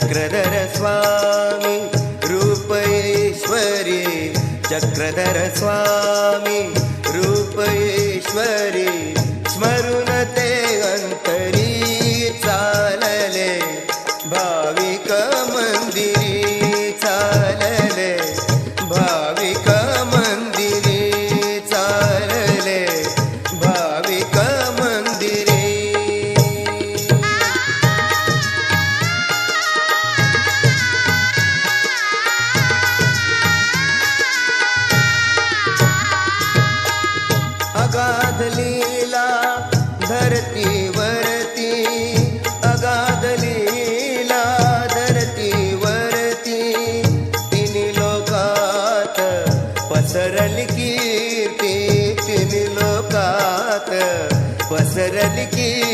चक्रधर स्वामी रूपयेश्वरी चक्रधर स्वामी रूपयेश्वरी स्मरुण ते अंतरी चालले भाविक मंदिरी चालले भा अगाध लीला धरतीवरती अगाध लीला धरतीवरती तिन्ही लोकात पसरल कीर्ती तिन्ही लोकात पसरल की